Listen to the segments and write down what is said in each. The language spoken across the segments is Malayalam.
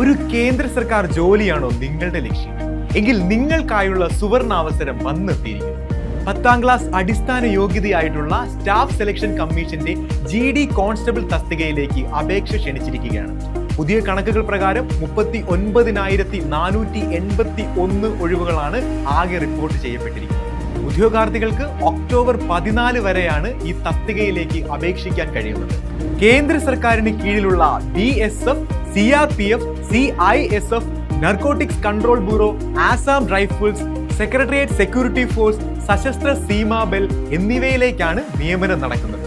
ഒരു കേന്ദ്ര സർക്കാർ ജോലിയാണോ നിങ്ങളുടെ ലക്ഷ്യം? എങ്കിൽ നിങ്ങൾക്കായുള്ള സുവർണാവസരം വന്നെത്തിയിരിക്കുന്നു. പത്താം ക്ലാസ് അടിസ്ഥാന യോഗ്യതയായിട്ടുള്ള സ്റ്റാഫ് സെലക്ഷൻ കമ്മീഷന്റെ ജി ഡി കോൺസ്റ്റബിൾ തസ്തികയിലേക്ക് അപേക്ഷ ക്ഷണിച്ചിരിക്കുകയാണ്. പുതിയ കണക്കുകൾ പ്രകാരം മുപ്പത്തി ഒൻപതിനായിരത്തി നാനൂറ്റി എൺപത്തി ഒന്ന് ഒഴിവുകളാണ് ആകെ റിപ്പോർട്ട് ചെയ്യപ്പെട്ടിരിക്കുന്നത്. ഉദ്യോഗാർത്ഥികൾക്ക് ഒക്ടോബർ പതിനാല് വരെയാണ് ഈ തസ്തികയിലേക്ക് അപേക്ഷിക്കാൻ കഴിയുന്നത്. കേന്ദ്ര സർക്കാരിന് കീഴിലുള്ള B S F C R P F C I S F narcotics control bureau Assam rifles secretariat security force Sashastra Seema Bal എന്നിവയിലേക്കാണ് നിയമനം നടക്കുന്നത്.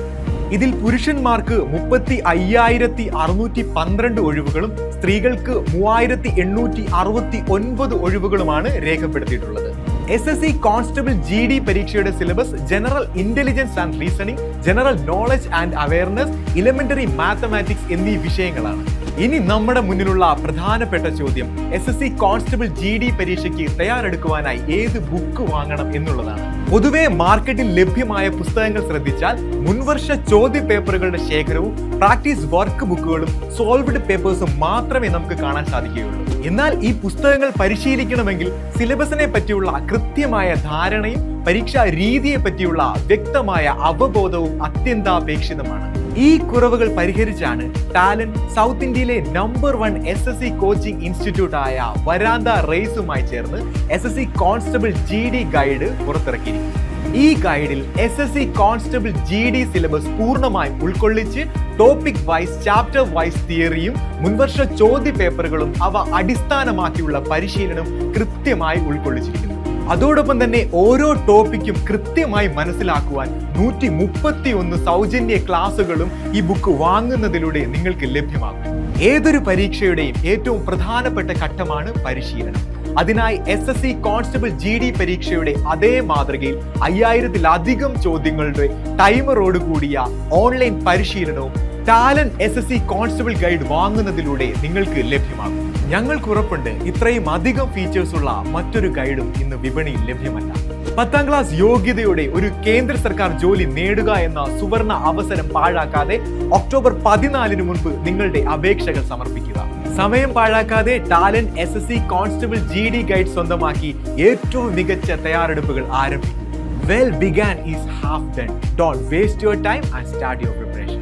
ഇതിൽ പുരുഷന്മാർക്ക് മുപ്പത്തി അയ്യായിരത്തി അറുന്നൂറ്റി പന്ത്രണ്ട് ഒഴിവുകളും സ്ത്രീകൾക്ക് മൂവായിരത്തി എണ്ണൂറ്റി അറുപത്തി ഒൻപത് ഒഴിവുകളുമാണ് രേഖപ്പെടുത്തിയിട്ടുള്ളത്. S S C constable G D പരീക്ഷയുടെ syllabus general intelligence and reasoning general knowledge and awareness elementary mathematics എന്നീ വിഷയങ്ങളാണ്. ഇനി നമ്മുടെ മുന്നിലുള്ള പ്രധാനപ്പെട്ട ചോദ്യം S S C constable G D പരീക്ഷയ്ക്ക് തയ്യാറെടുക്കുവാനായി ഏത് ബുക്ക് വാങ്ങണം എന്നുള്ളതാണ്. പൊതുവെ മാർക്കറ്റിൽ ലഭ്യമായ പുസ്തകങ്ങൾ ശ്രദ്ധിച്ചാൽ മുൻവർഷ ചോദ്യ പേപ്പറുകളുടെ ശേഖരവും പ്രാക്ടീസ് വർക്ക് ബുക്കുകളും സോൾവ്ഡ് പേപ്പേഴ്സും മാത്രമേ നമുക്ക് കാണാൻ സാധിക്കുകയുള്ളൂ. എന്നാൽ ഈ പുസ്തകങ്ങൾ പരിശീലിക്കണമെങ്കിൽ സിലബസിനെ പറ്റിയുള്ള കൃത്യമായ ധാരണയും പരീക്ഷാ രീതിയെ പറ്റിയുള്ള വ്യക്തമായ അവബോധവും അത്യന്താപേക്ഷിതമാണ്. ഈ കുറവുകൾ പരിഹരിച്ചാണ് ടാലൻ സൗത്ത് ഇന്ത്യയിലെ number one S S C coaching institute ആയ വരാന്ത റേസുമായി ചേർന്ന് S S C constable G D guide പുറത്തിറക്കിയിരിക്കുന്നു. ഈ ഗൈഡിൽ S S C constable G D syllabus പൂർണമായും ഉൾക്കൊള്ളിച്ച് ടോപ്പിക് വൈസ് ചാപ്റ്റർ വൈസ് തിയറിയും മുൻവർഷ ചോദ്യ പേപ്പറുകളും അവ അടിസ്ഥാനമാക്കിയുള്ള പരിശീലനം കൃത്യമായി ഉൾക്കൊള്ളിച്ചിരിക്കുന്നു. അതോടൊപ്പം തന്നെ ഓരോ ടോപ്പിക്കും കൃത്യമായി മനസ്സിലാക്കുവാൻ നൂറ്റി മുപ്പത്തി ഒന്ന് സൗജന്യ ക്ലാസ്സുകളും ഈ ബുക്ക് വാങ്ങുന്നതിലൂടെ നിങ്ങൾക്ക് ലഭ്യമാകും. ഏതൊരു പരീക്ഷയുടെയും ഏറ്റവും പ്രധാനപ്പെട്ട ഘട്ടമാണ് പരിശീലനം. അതിനായി S S C constable G D പരീക്ഷയുടെ അതേ മാതൃകയിൽ അയ്യായിരത്തിലധികം ചോദ്യങ്ങളുടെ ടൈമറോട് കൂടിയ ഓൺലൈൻ പരിശീലനവും talent S S C constable guide വാങ്ങുന്നതിലൂടെ നിങ്ങൾക്ക് ലഭ്യമാകും. ഞങ്ങൾക്ക് ഉറപ്പുണ്ട് ഇത്രയും അധികം ഫീച്ചേഴ്സ് ഉള്ള മറ്റൊരു ഗൈഡും ഇന്ന് വിപണിയിൽ ലഭ്യമല്ല. പത്താം ക്ലാസ് യോഗ്യതയോടെ ഒരു കേന്ദ്ര സർക്കാർ ജോലി നേടുക എന്ന സുവർണ അവസരം പാഴാക്കാതെ ഒക്ടോബർ പതിനാലിന് മുൻപ് നിങ്ങളുടെ അപേക്ഷകൾ സമർപ്പിക്കുക. സമയം പാഴാക്കാതെ talent S S C constable G D guide സ്വന്തമാക്കി ഏറ്റവും മികച്ച തയ്യാറെടുപ്പുകൾ ആരംഭിക്കും. Well begun is half done don't waste your time and start your preparation